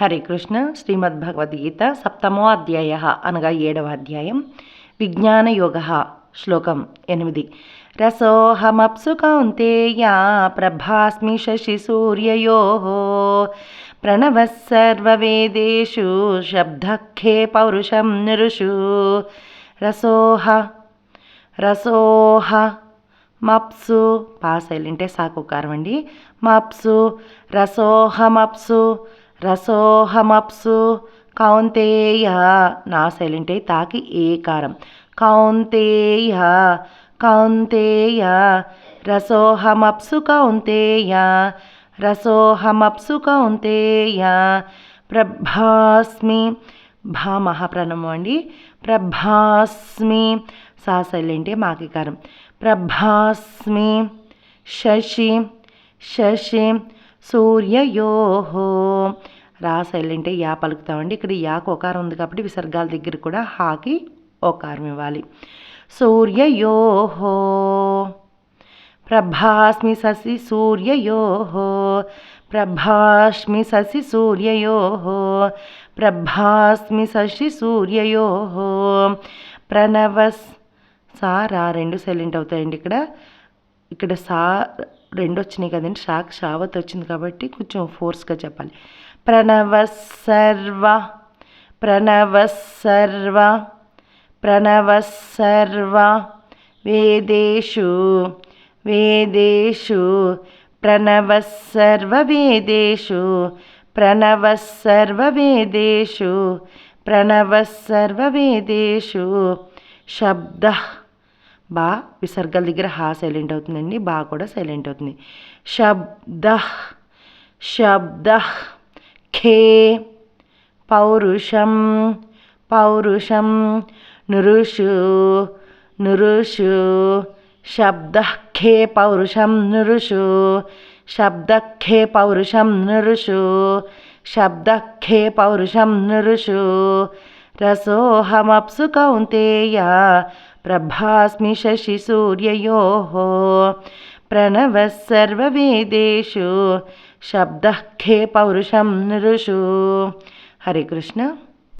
హరే కృష్ణ శ్రీమద్భగవద్గీత సప్తమో అధ్యాయ అనగా ఏడవ అధ్యాయం విజ్ఞాన యోగ శ్లోకం ఎనిమిది. రసోహమప్సు కౌంతేయా ప్రభాస్మి శశి సూర్యయో. ప్రణవసర్వేదేషు శబ్దఖే పౌరుషం నృషు రసోహ రసోహ మప్సు పా సైలెంటే సాకుకారం అండి మప్సు రసోహమప్సు రసోహమప్సు. కౌంతేయ. నా సైలెంటే తాకి ఏకారం కౌంతేయ. కౌంతేయ. రసోహమప్సు కౌంతేయ. రసోహమప్సు కౌంతేయ. ప్రభాస్మి. భా మహాప్రణవం అండి. ప్రభాస్మి. సా సైలెంటే మాకికారం ప్రభాస్మి. శశి. శశి. సూర్యయోహో రా సైలెంటే యా పలుకుతామండి. ఇక్కడ యాకు ఒకారం ఉంది కాబట్టి విసర్గాల దగ్గర కూడా హాకి ఒకారం ఇవ్వాలి. సూర్యయోహో ప్రభాస్మి ససి సూర్యయోహో ప్రభాస్మి ససి సూర్యయోహో ప్రభాస్మి శశి సూర్యయోహో ప్రణవస్ సారా రెండు సైలెంట్ అవుతాయండి ఇక్కడ. ఇక్కడ సా రెండు వచ్చినాయి కదండి. షాక్ షావత్ వచ్చింది కాబట్టి కొంచెం ఫోర్స్గా చెప్పాలి. ప్రణవ సర్వ ప్రణవ సర్వ ప్రణవ సర్వ వేదేషు వేదేషు ప్రణవ సర్వ వేదేషు ప్రణవ సర్వ వేదేషు ప్రణవ సర్వ వేదేషు శబ్ద బా విసర్గల దగ్గర హా సైలెంట్ అవుతుందండి బా కూడా సైలెంట్ అవుతుంది. శబ్ద శబ్ద ఖే పౌరుషం పౌరుషం నురుషు నురుషు శబ్ద ఖే పౌరుషం నురుషు శబ్ద ఖే పౌరుషం నురుషు శబ్ద ఖే పౌరుషం నురుషు రసోహమప్సు కౌంతేయ ప్రభాస్మి శశి సూర్యయోः ప్రణవः సర్వవేదేషు శబ్దః ఖే పౌరుషం నృషు హరే కృష్ణ